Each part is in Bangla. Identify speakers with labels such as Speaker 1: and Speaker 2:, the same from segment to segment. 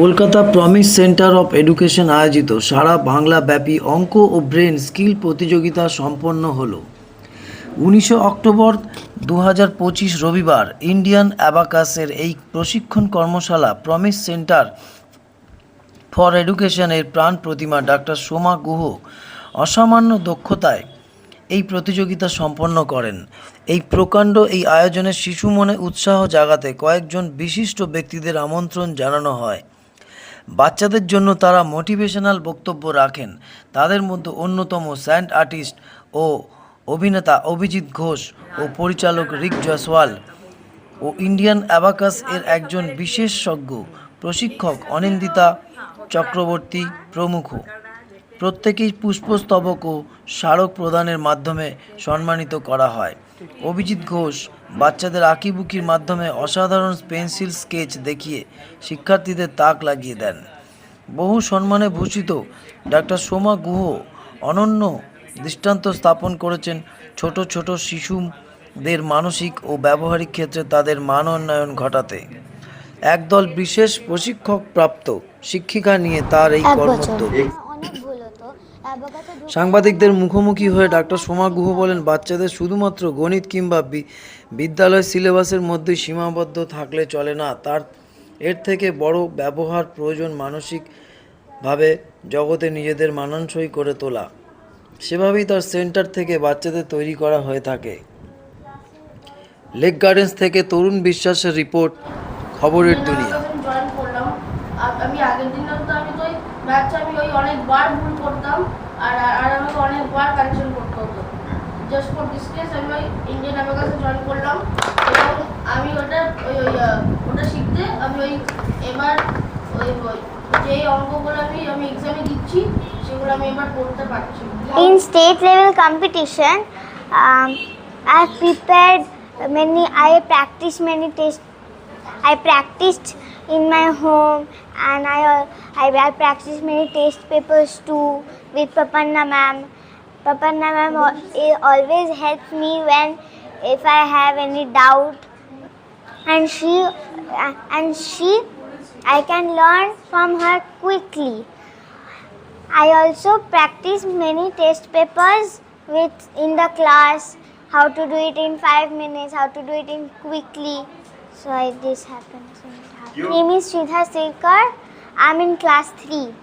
Speaker 1: Kolkata promise centre of education আয়োজিত সারা বাংলাব্যাপী অঙ্ক ও ব্রেন স্কিল প্রতিযোগিতা সম্পন্ন হল। উনিশে অক্টোবর দু হাজার পঁচিশ রবিবার ইন্ডিয়ান অ্যাবাকাসের এই প্রশিক্ষণ কর্মশালা প্রমিস সেন্টার ফর এডুকেশনের প্রাণ প্রতিমা ডাক্তার সোমা গুহ অসামান্য দক্ষতায় এই প্রতিযোগিতা সম্পন্ন করেন। এই প্রকাণ্ড এই আয়োজনে শিশু মনে উৎসাহ জাগাতে কয়েকজন বিশিষ্ট ব্যক্তিদের আমন্ত্রণ জানানো হয়। বাচ্চাদের জন্য তারা মোটিভেশনাল বক্তব্য রাখেন। তাদের মধ্যে অন্যতম স্যান্ড আর্টিস্ট ও অভিনেতা অভিজিৎ ঘোষ ও পরিচালক রিক জয়সওয়াল ও ইন্ডিয়ান অ্যাবাকাস এর একজন বিশেষজ্ঞ, প্রশিক্ষক অনিন্দিতা চক্রবর্তী প্রমুখ। প্রত্যেকেই পুষ্পস্তবক ও স্মারক প্রদানের মাধ্যমে সম্মানিত করা হয়। অভিজিৎ ঘোষ বাচ্চাদের আঁকিবুকির মাধ্যমে অসাধারণ পেন্সিল স্কেচ দেখিয়ে শিক্ষার্থীদের তাক লাগিয়ে দেন। বহু সম্মানে ভূষিত ডাক্তার সোমা গুহ অনন্য দৃষ্টান্ত স্থাপন করেছেন ছোট ছোট শিশুদের মানসিক ও ব্যবহারিক ক্ষেত্রে তাদের মান উন্নয়ন ঘটাতে। একদল বিশেষ প্রশিক্ষক প্রাপ্ত শিক্ষিকা নিয়ে তার এই কর্মোদ্যোগ
Speaker 2: অনেক ভুল হতো অ্যাভোকাডো দু-
Speaker 1: সাংবাদিকদের মুখোমুখি হয়ে ডাক্তার সোমা গুহ বলেন, বাচ্চাদের শুধুমাত্র গণিত কিংবা বিদ্যালয় সিলেবাসের মধ্যে সীমাবদ্ধ থাকলে চলে না। তার এর থেকে বড় ব্যবহার প্রয়োজন মানসিকভাবে জগতে নিজেদের মানানসই করে তোলা। সেভাবেই তার সেন্টার থেকে বাচ্চাদের তৈরি করা হয়ে থাকে। লেক গার্ডেন্স থেকে তরুণ বিশ্বাসের রিপোর্ট, খবরের দুনিয়া।
Speaker 3: আমি আগের দিন তো আমি তো আমি ওই অনেকবার ভুল করতাম। আর আর আমাকে অনেকবার কারেকশন করতে হতো জাস্ট ফর দিস কেস আমি ওই ইন্ডিয়ান অ্যাবাকাসে জয়েন করলাম এবং আমি ওটা ওই ওই ওটা শিখতে আমি ওই এবার ওই ওই যে অঙ্কগুলো আমি আমি এক্সামে দিচ্ছি সেগুলো আমি এবার পারছি
Speaker 2: um, I have prepared many. I practiced many tests. I practiced in my home, and I al- I, I practiced many test papers too with Papanna ma'am. Papanna ma'am al- always helps me when if I have any doubt, and she uh, and she I can learn from her quickly. I also practice many test papers with in the class how to do it in five minutes, how to do it in quickly. So I, this happened. it name is Sridhar Sirkar. I'm in class
Speaker 4: 3.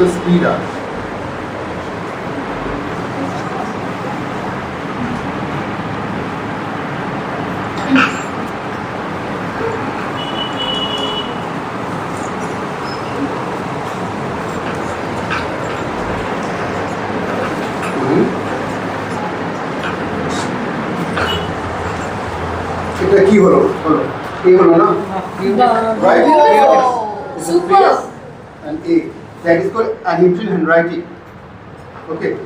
Speaker 4: Let's go speed up. এটা কি হলো? হলো এই হলো না? Right super and A. that is called Egyptian handwriting. Okay.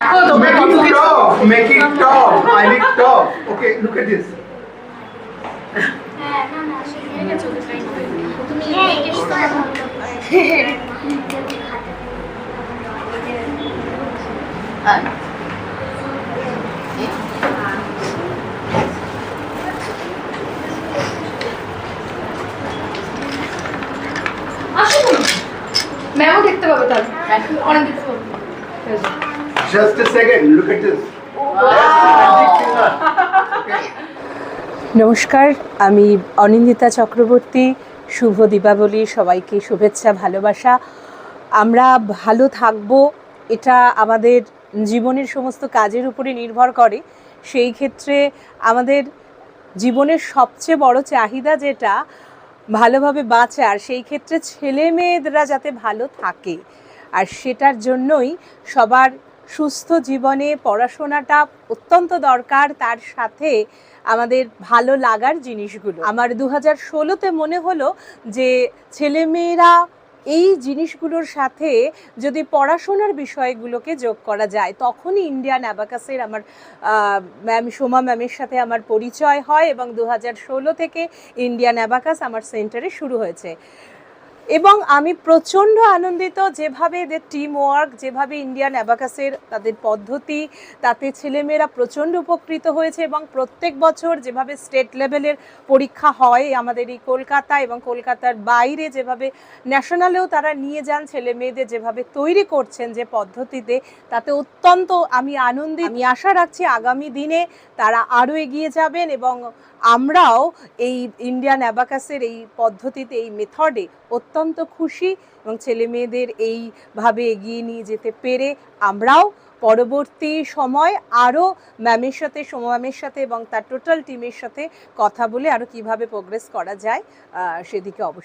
Speaker 4: Oh, make it tough, make it tough. I need tough. Okay, look at this.
Speaker 3: uh, ম্যামও দেখতে পাবে তাহলে অনেক দেখতে পাবে।
Speaker 4: Just a second look at this That's magic finger. okay
Speaker 5: নমস্কার আমি অনিন্দিতা চক্রবর্তী শুভ দীপাবলি সবাইকে শুভেচ্ছা ভালোবাসা। আমরা ভালো থাকব এটা আমাদের জীবনের সমস্ত কাজের উপরে নির্ভর করে। সেই ক্ষেত্রে আমাদের জীবনের সবচেয়ে বড় চাহিদা যেটা ভালোভাবে বাঁচে, আর সেই ক্ষেত্রে ছেলে মেয়েরা যাতে ভালো থাকে। আর সেটার জন্যই সবার সুস্থ জীবনে পড়াশোনাটা অত্যন্ত দরকার, তার সাথে আমাদের ভালো লাগার জিনিসগুলো। আমার দু হাজার ষোলোতে মনে হলো যে ছেলেমেয়েরা এই জিনিসগুলোর সাথে যদি পড়াশোনার বিষয়গুলোকে যোগ করা যায়, তখনই ইন্ডিয়ান অ্যাবাকাসের আমার ম্যাম সোমা ম্যামের সাথে আমার পরিচয় হয় এবং দু হাজার ষোলো থেকে ইন্ডিয়ান অ্যাবাকাস আমার সেন্টারে শুরু হয়েছে। এবং আমি প্রচণ্ড আনন্দিত যেভাবে এদের টিম ওয়ার্ক যেভাবে ইন্ডিয়ান অ্যাবাকাসের তাদের পদ্ধতি, তাতে ছেলেমেয়েরা প্রচণ্ড উপকৃত হয়েছে এবং প্রত্যেক বছর যেভাবে স্টেট লেভেলের পরীক্ষা হয় আমাদের এই কলকাতা এবং কলকাতার বাইরে যেভাবে ন্যাশনালেও তারা নিয়ে যান ছেলে মেয়েদের যেভাবে তৈরি করছেন যে পদ্ধতিতে, তাতে অত্যন্ত আমি আনন্দিত। আমি আশা রাখছি আগামী দিনে তারা আরও এগিয়ে যাবেন এবং আমরাও এই ইন্ডিয়ান অ্যাবাকাসের এই পদ্ধতিতে, এই মেথডে অত্যন্ত খুশি এবং ছেলে মেয়েদের এইভাবে এগিয়ে নিয়ে যেতে পেরে আমরাও পরবর্তী সময় আরও ম্যামের সাথে সোমা ম্যামের সাথে এবং তার টোটাল টিমের সাথে কথা বলে আরও কীভাবে প্রোগ্রেস করা যায় সেদিকে অবশ্যই